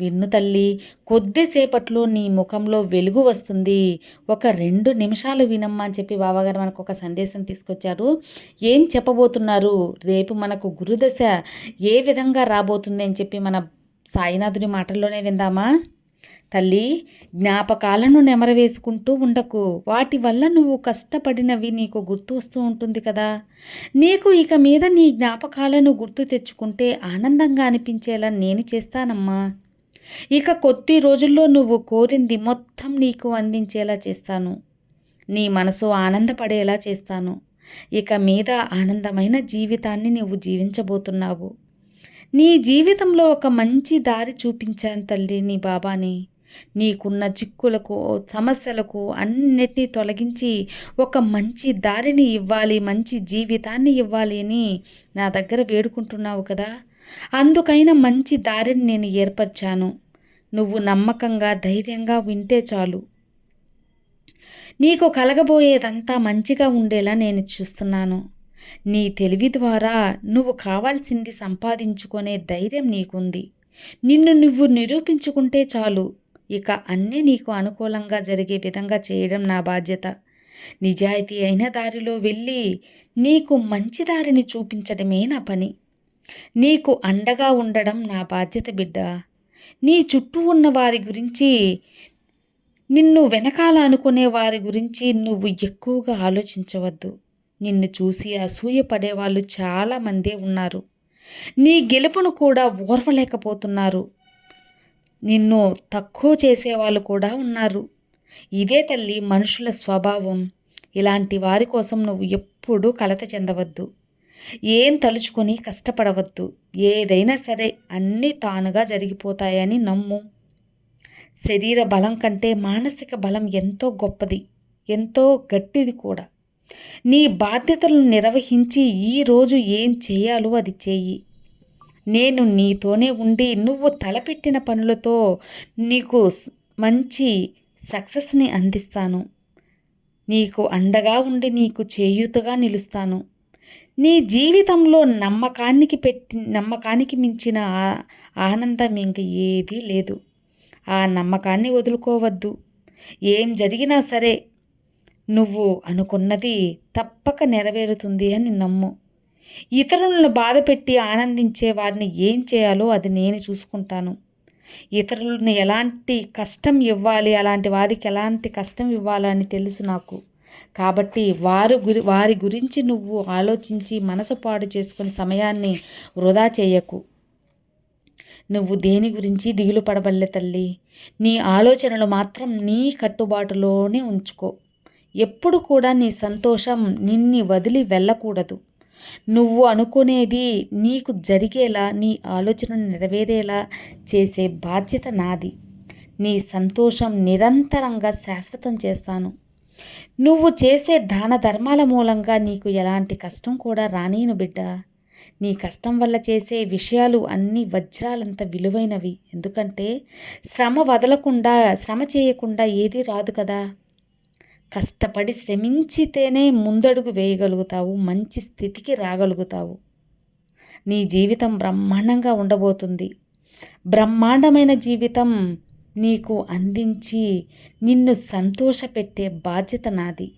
విన్ను తల్లి కొద్దిసేపట్లో నీ ముఖంలో వెలుగు వస్తుంది. ఒక రెండు నిమిషాలు వినమ్మా అని చెప్పి బాబాగారు మనకు ఒక సందేశం తీసుకొచ్చారు. ఏం చెప్పబోతున్నారు? రేపు మనకు గురుదశ ఏ విధంగా రాబోతుంది అని చెప్పి మన సాయినాథుని మాటల్లోనే విందామా? తల్లి జ్ఞాపకాలను నెమరవేసుకుంటూ ఉండకు. వాటి వల్ల నువ్వు కష్టపడినవి నీకు గుర్తు వస్తూ ఉంటుంది కదా. నీకు ఇక మీద నీ జ్ఞాపకాలను గుర్తు తెచ్చుకుంటే ఆనందంగా అనిపించేలా నేను చేస్తానమ్మా. ఇక కొద్ది రోజుల్లో నువ్వు కోరింది మొత్తం నీకు అందించేలా చేస్తాను. నీ మనసు ఆనందపడేలా చేస్తాను. ఇక మీద ఆనందమైన జీవితాన్ని నువ్వు జీవించబోతున్నావు. నీ జీవితంలో ఒక మంచి దారి చూపించాను తల్లి నీ బాబాని. నీకున్న చిక్కులకు సమస్యలకు అన్నిటినీ తొలగించి ఒక మంచి దారిని ఇవ్వాలి మంచి జీవితాన్ని ఇవ్వాలి అని నా దగ్గర వేడుకుంటున్నావు కదా. అందుకైనా మంచి దారిని నేను ఏర్పరిచాను. నువ్వు నమ్మకంగా ధైర్యంగా వింటే చాలు. నీకు కలగబోయేదంతా మంచిగా ఉండేలా నేను చూస్తున్నాను. నీ తెలివి ద్వారా నువ్వు కావాల్సింది సంపాదించుకునే ధైర్యం నీకుంది. నిన్ను నువ్వు నిరూపించుకుంటే చాలు. ఇక అన్నీ నీకు అనుకూలంగా జరిగే విధంగా చేయడం నా బాధ్యత. నిజాయితీ అయిన దారిలో వెళ్ళి నీకు మంచి దారిని చూపించడమే నా పని. నీకు అండగా ఉండడం నా బాధ్యత బిడ్డ. నీ చుట్టూ ఉన్న వారి గురించి నిన్ను వెనకాల అనుకునే వారి గురించి నువ్వు ఎక్కువగా ఆలోచించవద్దు. నిన్ను చూసి అసూయపడే వాళ్ళు చాలామందే ఉన్నారు. నీ గెలుపును కూడా ఓర్వలేకపోతున్నారు. నిన్ను తక్కువ చేసేవాళ్ళు కూడా ఉన్నారు. ఇదే తల్లి మనుషుల స్వభావం. ఇలాంటి వారి కోసం నువ్వు ఎప్పుడూ కలత చెందవద్దు. ఏం తలుచుకొని కష్టపడవద్దు. ఏదైనా సరే అన్నీ తానుగా జరిగిపోతాయని నమ్ము. శరీర బలం కంటే మానసిక బలం ఎంతో గొప్పది ఎంతో గట్టిది కూడా. నీ బాధ్యతలను నిర్వహించి ఈరోజు ఏం చేయాలో అది చేయి నేను నీతోనే ఉండి నువ్వు తలపెట్టిన పనులతో నీకు మంచి సక్సెస్ని అందిస్తాను. నీకు అండగా ఉండి నీకు చేయూతగా నిలుస్తాను. నీ జీవితంలో నమ్మకానికి పెట్టి నమ్మకానికి మించిన ఆనందం ఇంక ఏదీ లేదు. ఆ నమ్మకాన్ని వదులుకోవద్దు. ఏం జరిగినా సరే నువ్వు అనుకున్నది తప్పక నెరవేరుతుంది అని నమ్ము. ఇతరులను బాధపెట్టి ఆనందించే వారిని ఏం చేయాలో అది నేను చూసుకుంటాను. ఇతరులను ఎలాంటి కష్టం ఇవ్వాలి అలాంటి వారికి ఎలాంటి కష్టం ఇవ్వాలని తెలుసు నాకు. కాబట్టి వారు గురి వారి గురించి నువ్వు ఆలోచించి మనసు పాడు చేసుకుని సమయాన్ని వృధా చేయకు. నువ్వు దేని గురించి దిగులు పడబల్లే తల్లి? నీ ఆలోచనలు మాత్రం నీ కట్టుబాటులోనే ఉంచుకో. ఎప్పుడు కూడా నీ సంతోషం నిన్ని వదిలి వెళ్ళకూడదు. నువ్వు అనుకునేది నీకు జరిగేలా నీ ఆలోచనను నెరవేరేలా చేసే బాధ్యత నాది. నీ సంతోషం నిరంతరంగా శాశ్వతం చేస్తాను. నువ్వు చేసే దాన ధర్మాల మూలంగా నీకు ఎలాంటి కష్టం కూడా రానీను బిడ్డ. నీ కష్టం వల్ల చేసే విషయాలు అన్ని వజ్రాలంత విలువైనవి. ఎందుకంటే శ్రమ వదలకుండా శ్రమ చేయకుండా ఏదీ రాదు కదా. కష్టపడి శ్రమించితేనే ముందడుగు వేయగలుగుతావు మంచి స్థితికి రాగలుగుతావు. నీ జీవితం బ్రహ్మాండంగా ఉండబోతుంది. బ్రహ్మాండమైన జీవితం నీకు అందించి నిన్ను సంతోషపెట్టే బాధ్యత నాది.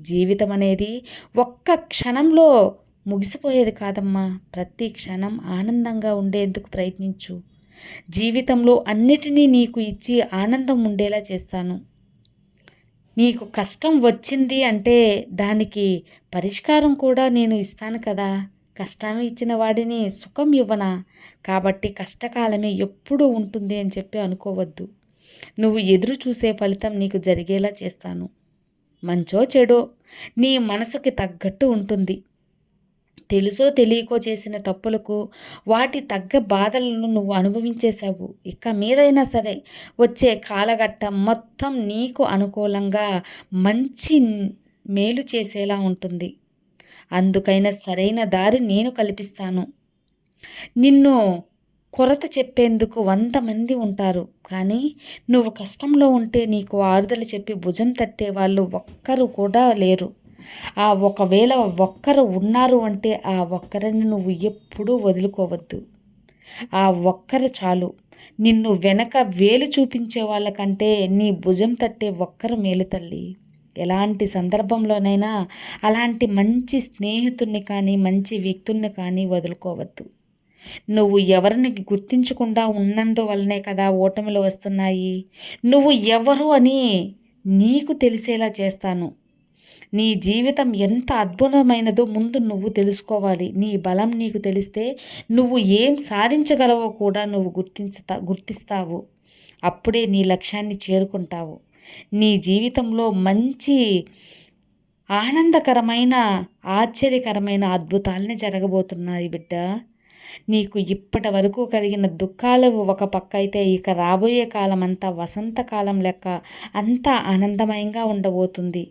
జీవితం అనేది ఒక్క క్షణంలో ముగిసిపోయేది కాదమ్మా. ప్రతి క్షణం ఆనందంగా ఉండేందుకు ప్రయత్నించు. జీవితంలో అన్నిటినీ నీకు ఇచ్చి ఆనందం ఉండేలా చేస్తాను. నీకు కష్టం వచ్చింది అంటే దానికి పరిష్కారం కూడా నేను ఇస్తాను కదా. కష్టం ఇచ్చిన వాడిని సుఖం ఇవ్వనా? కాబట్టి కష్టకాలమే ఎప్పుడూ ఉంటుంది అని చెప్పి అనుకోవద్దు. నువ్వు ఎదురు చూసే ఫలితం నీకు జరిగేలా చేస్తాను. మంచో చెడో నీ మనసుకి తగ్గట్టు ఉంటుంది. తెలుసో తెలియకో చేసిన తప్పులకు వాటి తగ్గ బాధలను నువ్వు అనుభవించేశావు. ఇక మీదైనా సరే వచ్చే కాలఘట్టం మొత్తం నీకు అనుకూలంగా మంచి మేలు చేసేలా ఉంటుంది. అందుకైనా సరైన దారి నేను కల్పిస్తాను. నిన్ను కొరత చెప్పేందుకు వంద మంది ఉంటారు. కానీ నువ్వు కష్టంలో ఉంటే నీకు ఆరుదల చెప్పి భుజం తట్టే వాళ్ళు ఒక్కరు కూడా లేరు. ఆ ఒకవేళ ఒక్కరు ఉన్నారు అంటే ఆ ఒక్కరిని నువ్వు ఎప్పుడూ వదులుకోవద్దు. ఆ ఒక్కరు చాలు. నిన్ను వెనక వేలు చూపించే వాళ్ళకంటే నీ భుజం తట్టే ఒక్కరు మేలు తల్లి. ఎలాంటి సందర్భంలోనైనా అలాంటి మంచి స్నేహితుడిని కానీ మంచి వ్యక్తుల్ని కానీ వదులుకోవద్దు. నువ్వు ఎవరిని గుర్తించకుండా ఉన్నందువల్లనే కదా ఓటమిలు వస్తున్నాయి. నువ్వు ఎవరు అని నీకు తెలిసేలా చేస్తాను. నీ జీవితం ఎంత అద్భుతమైనదో ముందు నువ్వు తెలుసుకోవాలి. నీ బలం నీకు తెలిస్తే నువ్వు ఏం సాధించగలవో కూడా నువ్వు గుర్తించుతా గుర్తిస్తావు. అప్పుడే నీ లక్ష్యాన్ని చేరుకుంటావు. నీ జీవితంలో మంచి ఆనందకరమైన ఆశ్చర్యకరమైన అద్భుతాలని జరగబోతున్నాయి బిడ్డ. నీకు ఇప్పటి వరకు కలిగిన దుఃఖాలు ఒక పక్క అయితే ఇక రాబోయే కాలం అంతా వసంతకాలం లెక్క అంతా ఆనందమయంగా ఉండబోతుంది.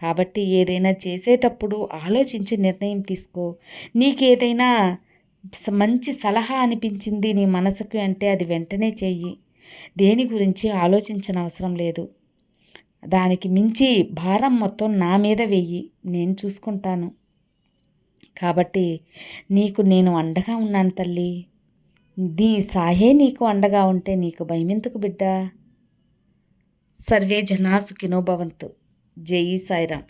కాబట్టి ఏదైనా చేసేటప్పుడు ఆలోచించి నిర్ణయం తీసుకో. నీకేదైనా మంచి సలహా అనిపించింది నీ మనసుకు అంటే అది వెంటనే చెయ్యి. దేని గురించి ఆలోచించిన అవసరం లేదు. దానికి మించి భారం మొత్తం నా మీద వెయ్యి నేను చూసుకుంటాను. కాబట్టి నీకు నేను అండగా ఉన్నాను తల్లి. నీ సాయే నీకు అండగా ఉంటే నీకు భయమెందుకు బిడ్డ? సర్వే జనా సుఖినో భవంతు. జై సాయిరామ్.